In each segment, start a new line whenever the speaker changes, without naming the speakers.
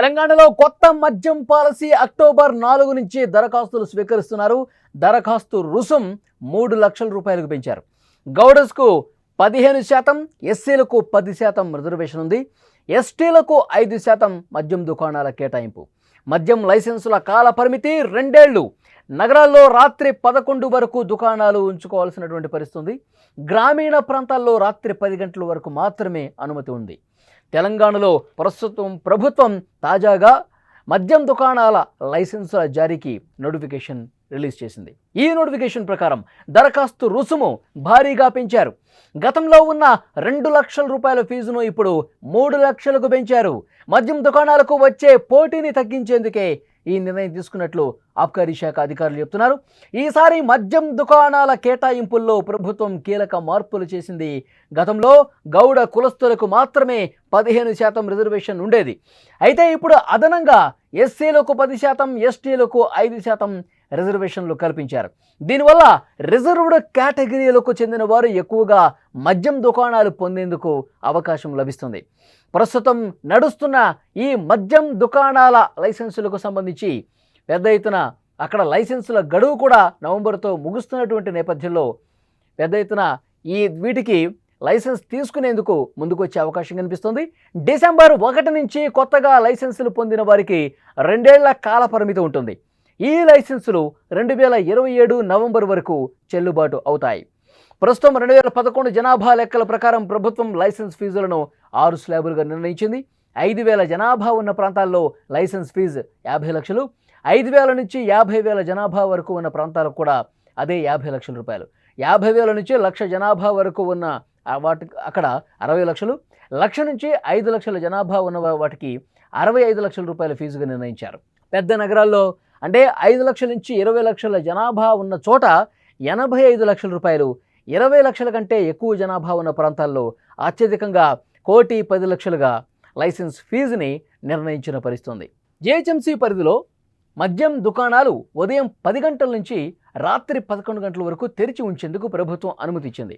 తెలంగాణలో కొత్త మద్యం పాలసీ అక్టోబర్ నాలుగు నుంచి దరఖాస్తులు స్వీకరిస్తున్నారు. దరఖాస్తు రుసుం మూడు లక్షల రూపాయలకు పెంచారు. గౌడస్కు పదిహేను శాతం ఎస్సీలకు పది శాతం రిజర్వేషన్ ఉంది. ఎస్టీలకు ఐదు శాతం మద్యం దుకాణాల కేటాయింపు. మద్యం లైసెన్సుల కాల పరిమితి రెండేళ్ళు. నగరాల్లో రాత్రి పదకొండు వరకు దుకాణాలు ఉంచుకోవాల్సినటువంటి పరిస్థితి ఉంది. గ్రామీణ ప్రాంతాల్లో రాత్రి పది గంటల వరకు మాత్రమే అనుమతి ఉంది. తెలంగాణలో ప్రస్తుతం ప్రభుత్వం తాజాగా మద్యం దుకాణాల లైసెన్సుల జారీకి నోటిఫికేషన్ రిలీజ్ చేసింది. ఈ నోటిఫికేషన్ ప్రకారం దరఖాస్తు రుసుము భారీగా పెంచారు. గతంలో ఉన్న రెండు లక్షల రూపాయల ఫీజును ఇప్పుడు మూడు లక్షలకు పెంచారు. మద్యం దుకాణాలకు వచ్చే పోటీని తగ్గించేందుకే ఈ నిర్ణయం తీసుకున్నట్లు ఆబ్కారీ శాఖ అధికారులు చెప్తున్నారు. ఈసారి మద్యం దుకాణాల కేటాయింపుల్లో ప్రభుత్వం కీలక మార్పులు చేసింది. గతంలో గౌడ కులస్తులకు మాత్రమే పదిహేను శాతం రిజర్వేషన్ ఉండేది. అయితే ఇప్పుడు అదనంగా ఎస్సీలకు పది శాతం ఎస్టీలకు ఐదు శాతం రిజర్వేషన్లు కల్పించారు. దీనివల్ల రిజర్వ్డ్ కేటగిరీలకు చెందిన వారు ఎక్కువగా మద్యం దుకాణాలు పొందేందుకు అవకాశం లభిస్తుంది. ప్రస్తుతం నడుస్తున్న ఈ మద్యం దుకాణాల లైసెన్సులకు సంబంధించి పెద్ద ఎత్తున అక్కడ లైసెన్సుల గడువు కూడా నవంబర్తో ముగుస్తున్నటువంటి నేపథ్యంలో పెద్ద ఎత్తున ఈ వీటికి లైసెన్స్ తీసుకునేందుకు ముందుకొచ్చే అవకాశం కనిపిస్తుంది. డిసెంబర్ ఒకటి నుంచి కొత్తగా లైసెన్సులు పొందిన వారికి రెండేళ్ళ కాల పరిమితి ఉంటుంది. ఈ లైసెన్సులు రెండు వేల ఇరవై ఏడు నవంబర్ వరకు చెల్లుబాటు అవుతాయి. ప్రస్తుతం రెండు వేల పదకొండు జనాభా లెక్కల ప్రకారం ప్రభుత్వం లైసెన్స్ ఫీజులను ఆరు స్లాబులుగా నిర్ణయించింది. ఐదు వేల జనాభా ఉన్న ప్రాంతాల్లో లైసెన్స్ ఫీజు యాభై లక్షలు. ఐదు వేల నుంచి యాభై వేల జనాభా వరకు ఉన్న ప్రాంతాలకు కూడా అదే యాభై లక్షల రూపాయలు. యాభై వేల నుంచి లక్ష జనాభా వరకు ఉన్న వాటి అక్కడ అరవై లక్షలు. లక్ష నుంచి ఐదు లక్షల జనాభా ఉన్న వాటికి అరవై ఐదు లక్షల రూపాయల ఫీజుగా నిర్ణయించారు. పెద్ద నగరాల్లో అంటే ఐదు లక్షల నుంచి ఇరవై లక్షల జనాభా ఉన్న చోట ఎనభై ఐదు లక్షల రూపాయలు ఇరవై లక్షల కంటే ఎక్కువ జనాభా ఉన్న ప్రాంతాల్లో అత్యధికంగా కోటి పది లక్షలుగా లైసెన్స్ ఫీజుని నిర్ణయించిన పరిస్థితుంది. జిహెచ్ఎంసీ పరిధిలో మద్యం దుకాణాలు ఉదయం పది గంటల నుంచి రాత్రి పదకొండు గంటల వరకు తెరిచి ఉంచేందుకు ప్రభుత్వం అనుమతిచ్చింది.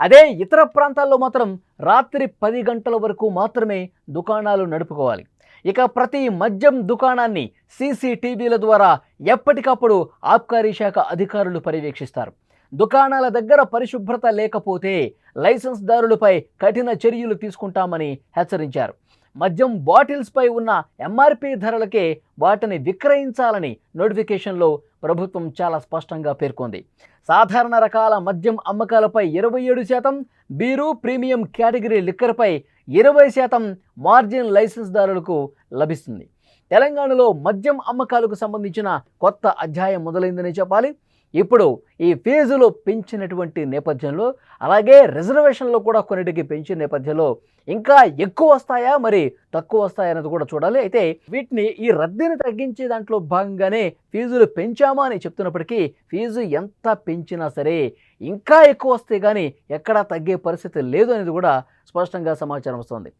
అదే ఇతర ప్రాంతాల్లో మాత్రం రాత్రి పది గంటల వరకు మాత్రమే దుకాణాలు నడుపుకోవాలి. ఇక ప్రతి మద్యం దుకాణాన్ని సీసీటీవీల ద్వారా ఎప్పటికప్పుడు ఆబ్కారీ శాఖ అధికారులు పర్యవేక్షిస్తారు. దుకాణాల దగ్గర పరిశుభ్రత లేకపోతే లైసెన్స్దారులపై కఠిన చర్యలు తీసుకుంటామని హెచ్చరించారు. మద్యం బాటిల్స్పై ఉన్న ఎంఆర్పి ధరలకే వాటిని విక్రయించాలని నోటిఫికేషన్లో ప్రభుత్వం చాలా స్పష్టంగా పేర్కొంది. సాధారణ రకాల మద్యం అమ్మకాలపై ఇరవై ఏడు శాతం బీరు ప్రీమియం కేటగిరీ లిక్కర్పై ఇరవై శాతం మార్జిన్ లైసెన్స్దారులకు లభిస్తుంది. తెలంగాణలో మద్యం అమ్మకాలకు సంబంధించిన కొత్త అధ్యాయం మొదలైందని చెప్పాలి. ఇప్పుడు ఈ ఫీజులు పెంచినటువంటి నేపథ్యంలో అలాగే రిజర్వేషన్లు కూడా కొన్నిటికి పెంచిన నేపథ్యంలో ఇంకా ఎక్కువ వస్తాయా మరి తక్కువ వస్తాయా అనేది కూడా చూడాలి. అయితే వీటిని ఈ రద్దీని తగ్గించే దాంట్లో భాగంగానే ఫీజులు పెంచామా అని చెప్తున్నప్పటికీ ఫీజు ఎంత పెంచినా సరే ఇంకా ఎక్కువ వస్తే కానీ ఎక్కడా తగ్గే పరిస్థితి లేదు అనేది కూడా స్పష్టంగా సమాచారం వస్తుంది.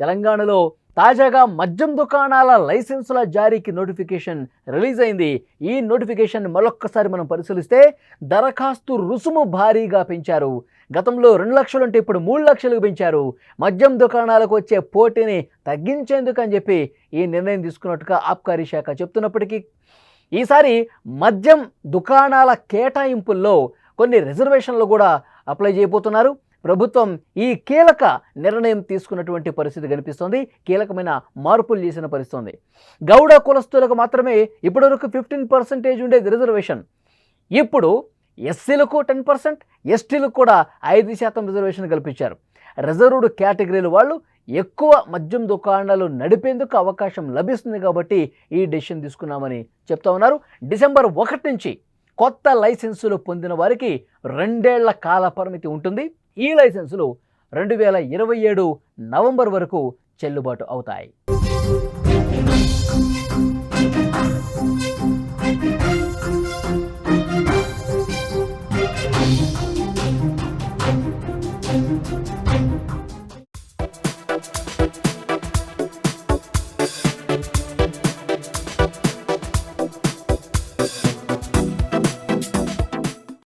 తెలంగాణలో తాజాగా మద్యం దుకాణాల లైసెన్సుల జారీకి నోటిఫికేషన్ రిలీజ్ అయింది ఈ నోటిఫికేషన్ మరొక్కసారి మనం పరిశీలిస్తే దరఖాస్తు రుసుము భారీగా పెంచారు. గతంలో రెండు లక్షలు అంటే ఇప్పుడు మూడు లక్షలకు పెంచారు. మద్యం దుకాణాలకు వచ్చే పోటీని తగ్గించేందుకు అని చెప్పి ఈ నిర్ణయం తీసుకున్నట్టుగా ఆబ్కారీ శాఖ చెప్తున్నప్పటికీ ఈసారి మద్యం దుకాణాల కేటాయింపుల్లో కొన్ని రిజర్వేషన్లు కూడా అప్లై చేయబోతున్నారు. ప్రభుత్వం ఈ కీలక నిర్ణయం తీసుకున్నటువంటి పరిస్థితి కనిపిస్తోంది. కీలకమైన మార్పులు చేసిన పరిస్థితుంది. గౌడ కులస్తులకు మాత్రమే ఇప్పటివరకు ఫిఫ్టీన్ పర్సెంటేజ్ ఉండేది రిజర్వేషన్. ఇప్పుడు ఎస్సీలకు టెన్ పర్సెంట్ ఎస్టీలకు కూడా ఐదు శాతం రిజర్వేషన్ కల్పించారు. రిజర్వ్డ్ కేటగిరీల వాళ్ళు ఎక్కువ మద్యం దుకాణాలు నడిపేందుకు అవకాశం లభిస్తుంది కాబట్టి ఈ డెసిషన్ తీసుకున్నామని చెప్తా ఉన్నారు. డిసెంబర్ ఒకటి నుంచి కొత్త లైసెన్సులు పొందిన వారికి రెండేళ్ళ కాల పరిమితి ఉంటుంది. ఈ లైసెన్సులు రెండు వేల ఇరవై ఏడు నవంబర్ వరకు చెల్లుబాటు అవుతాయి.